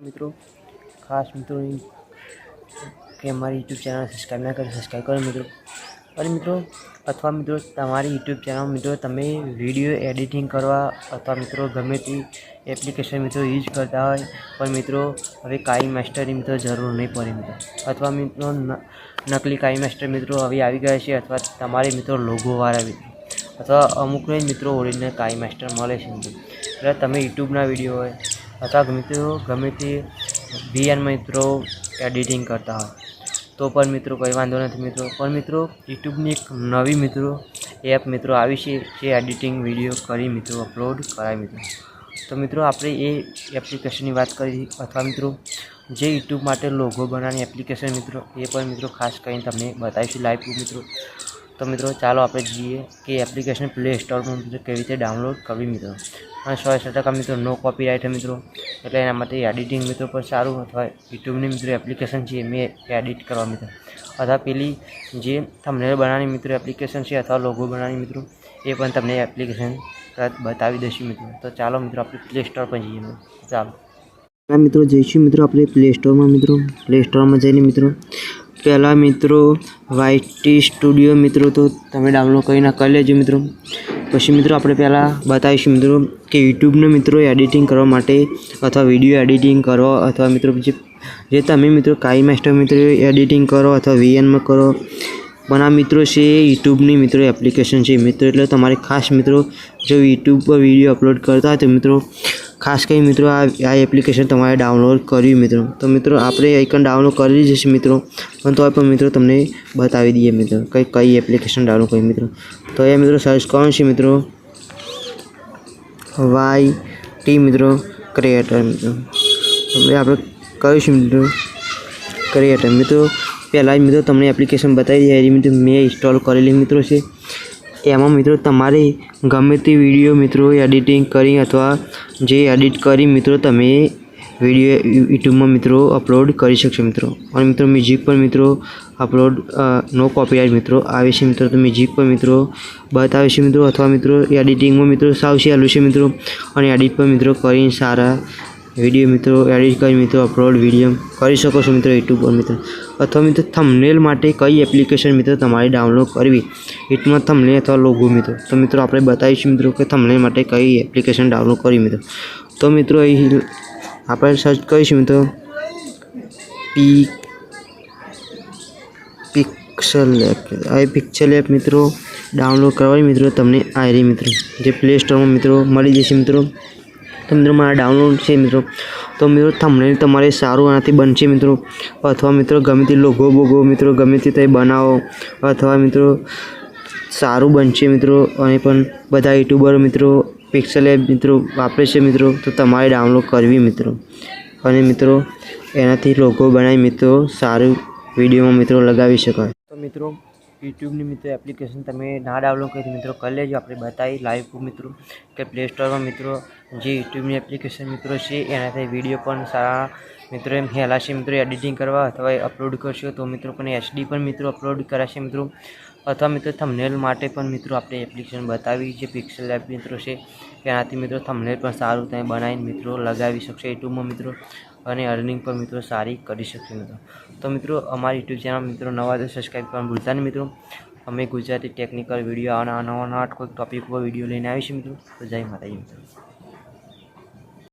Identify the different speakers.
Speaker 1: મિત્રો, ખાસ મિત્રો કે અમારી યુટ્યુબ ચેનલ સબસ્ક્રાઈબ ના કરી સબસ્ક્રાઈબ કરો મિત્રો. અને મિત્રો, અથવા મિત્રો, તમારી યુટ્યુબ ચેનલ મિત્રો, તમે વીડિયો એડિટિંગ કરવા અથવા મિત્રો, ગમે તે એપ્લિકેશન મિત્રો યુઝ કરતા હોય, પણ મિત્રો, હવે કાઈ માસ્ટરની મિત્રો જરૂર નહીં પડે મિત્રો. અથવા મિત્રો નકલી કાઈ માસ્ટર મિત્રો હવે આવી ગયા છે, અથવા તમારે મિત્રો લોગોવાળા મિત્રો અથવા અમુકને મિત્રો ઓરિજિનલ કાઈ માસ્ટર મળે છે મિત્રો. એટલે તમે યુટ્યુબના વીડિયો હોય અથવા ગમે તે ગમે તે વીએનમાં મિત્રો એડિટિંગ કરતા હોય, તો પણ મિત્રો કંઈ વાંધો નથી મિત્રો. પણ મિત્રો, યુટ્યુબની એક નવી મિત્રો, એપ મિત્રો આવી છે, જે એડિટિંગ વીડિયો કરી મિત્રો અપલોડ કરાય મિત્રો. તો મિત્રો, આપણે એ એપ્લિકેશનની વાત કરી, અથવા મિત્રો, જે યુટ્યુબ માટે લોગો બનાવવાની એપ્લિકેશન મિત્રો, એ પણ મિત્રો ખાસ કરીને તમને બતાવીશું લાઈવ મિત્રો. તો મિત્રો, ચાલો આપણે જઈએ કે એપ્લિકેશન પ્લે સ્ટોરમાં મિત્રો કેવી રીતે ડાઉનલોડ કરવી મિત્રો. અને સો ટકા મિત્રો નો કોપીરાઇટ મિત્રો. એટલે એના માટે એડિટિંગ મિત્રો પર સારું અથવા યુટ્યુબની મિત્રો એપ્લિકેશન છે મેં એડિટ કરવા મિત્રો. અથવા પેલી જે તમને બનાવવાની મિત્રો એપ્લિકેશન છે અથવા લોગો બનાવવાની મિત્રો, એ પણ તમને એપ્લિકેશન તરત બતાવી દઈશું મિત્રો. તો ચાલો મિત્રો આપણે પ્લે સ્ટોર પર જઈએ ચાલો.
Speaker 2: મિત્રો જઈશું મિત્રો. આપણે પ્લે સ્ટોરમાં મિત્રો પ્લે સ્ટોરમાં જઈને મિત્રો, પહેલાં મિત્રો વાયટી સ્ટુડિયો મિત્રો, તો તમે ડાઉનલોડ કરીને કરી લેજો મિત્રો. પછી મિત્રો આપણે પહેલાં બતાવીશું મિત્રો કે યુટ્યુબનો મિત્રો એડિટિંગ કરવા માટે અથવા વીડિયો એડિટિંગ કરો અથવા મિત્રો જે જે તમે મિત્રો કાઈ માસ્ટર મિત્રો એડિટિંગ કરો અથવા વીએનમાં કરો. પણ આ મિત્રો છે એ યુટ્યુબની મિત્રો એપ્લિકેશન છે. મિત્રો, એટલે તમારે ખાસ મિત્રો જો યુટ્યુબ પર વીડિયો અપલોડ કરતા હોય તો મિત્રો ખાસ કરી મિત્રો, આ આ એપ્લિકેશન તમારે ડાઉનલોડ કરવી મિત્રો. તો મિત્રો, આપણે આઇકન ડાઉનલોડ કરી જશે મિત્રો. પણ તો પણ મિત્રો, તમને બતાવી દઈએ મિત્રો, કઈ કઈ એપ્લિકેશન ડાઉનલોડ કરી મિત્રો. તો એ મિત્રો સર્ચ કરવાનું છે મિત્રો. વાય ટી મિત્રો ક્રિએટર મિત્રો. આપણે કહીશું મિત્રો. ક્રિએટર મિત્રો, પહેલાં જ મિત્રો, તમને એપ્લિકેશન બતાવી દઈએ મિત્રો મેં ઇન્સ્ટોલ કરેલી મિત્રો છે. એમાં મિત્રો તમારે ગમે તે વીડિયો મિત્રો એડિટિંગ કરી અથવા જે એડિટ કરી મિત્રો તમે વીડિયો યુટ્યુબમાં મિત્રો અપલોડ કરી શકશો મિત્રો અને મિત્રો મ્યુઝિક પર મિત્રો અપલોડ નો કોપીરાઇટ મિત્રો આવે છે મિત્રો તો મ્યુઝિક પર મિત્રો બતાવે છે મિત્રો અથવા મિત્રો એડિટિંગમાં મિત્રો સાવ સહેલું છે મિત્રો અને એડિટ પર મિત્રો કરીને સારા વીડિયો મિત્રો એડિટ કરી મિત્રો અપલોડ વીડિયો કરી શકો છો મિત્રો યુટ્યુબ પર મિત્રો. અથવા મિત્રો થંબનેલ માટે કઈ એપ્લિકેશન મિત્રો તમારે ડાઉનલોડ કરવી? હિટમાં થંબનેલ અથવા લોગો મિત્રો. તો મિત્રો, આપણે બતાવીશું મિત્રો કે થંબનેલ માટે કઈ એપ્લિકેશન ડાઉનલોડ કરવી મિત્રો. તો મિત્રો, અહીં આપણે સર્ચ કરીશું મિત્રો. પી પિક્સલ એપ આ પિક્સલ એપ મિત્રો ડાઉનલોડ કરવાની મિત્રો તમને આ રહી મિત્રો. જે પ્લે સ્ટોરમાં મિત્રો મળી જશે મિત્રો. તો મિત્રો મારા ડાઉનલોડ છે મિત્રો. તો મિત્રો થંબનેલ તમારે સારું આનાથી બનશે મિત્રો. અથવા મિત્રો ગમે તે લોગો બોગો મિત્રો ગમે તે તમે બનાવો. અથવા મિત્રો સારું બનશે મિત્રો. અને પણ બધા યુટ્યુબર મિત્રો પિક્સલ એપ મિત્રો વાપરે છે મિત્રો, તો તમારે ડાઉનલોડ કરવી મિત્રો. અને મિત્રો એનાથી લોગો બનાવી મિત્રો સારું વિડીયોમાં મિત્રો લગાવી શકાય.
Speaker 1: તો મિત્રો યુટ્યુબની મિત્રો એપ્લિકેશન તમે ના ડાઉનલોડ કરી મિત્રો, કરી લેજો. આપણે બતાવી લાઈવ મિત્રો કે પ્લે સ્ટોરમાં મિત્રો જે યુટ્યુબની એપ્લિકેશન મિત્રો છે, એનાથી વીડિયો પણ સારા મિત્રો એમ હેલાશે મિત્રો એડિટિંગ કરવા અથવા અપલોડ કરશો, તો મિત્રો પણ એચડી પણ મિત્રો અપલોડ કરાશે મિત્રો. અથવા મિત્રો થંબનેલ માટે પણ મિત્રો આપણે એપ્લિકેશન બતાવી જે પિક્સલ એપ મિત્રો છે. એનાથી મિત્રો થંબનેલ પણ સારું તમે બનાવીને મિત્રો લગાવી શકશો યુટ્યુબમાં મિત્રો. અને અર્નિંગ પણ મિત્રો સારી કરી શકશે મિત્રો. તો મિત્રો, અમારી યુટ્યુબ ચેનલ મિત્રો નવા તો સબસ્ક્રાઈબ કરવાનું ભૂલતા નહીં મિત્રો. અમે ગુજરાતી ટેકનિકલ વીડિયો આના નવા નવા કોઈક ટોપિક ઉપર વીડિયો લઈને આવીશું મિત્રો. તો જય માતાજી મિત્રો.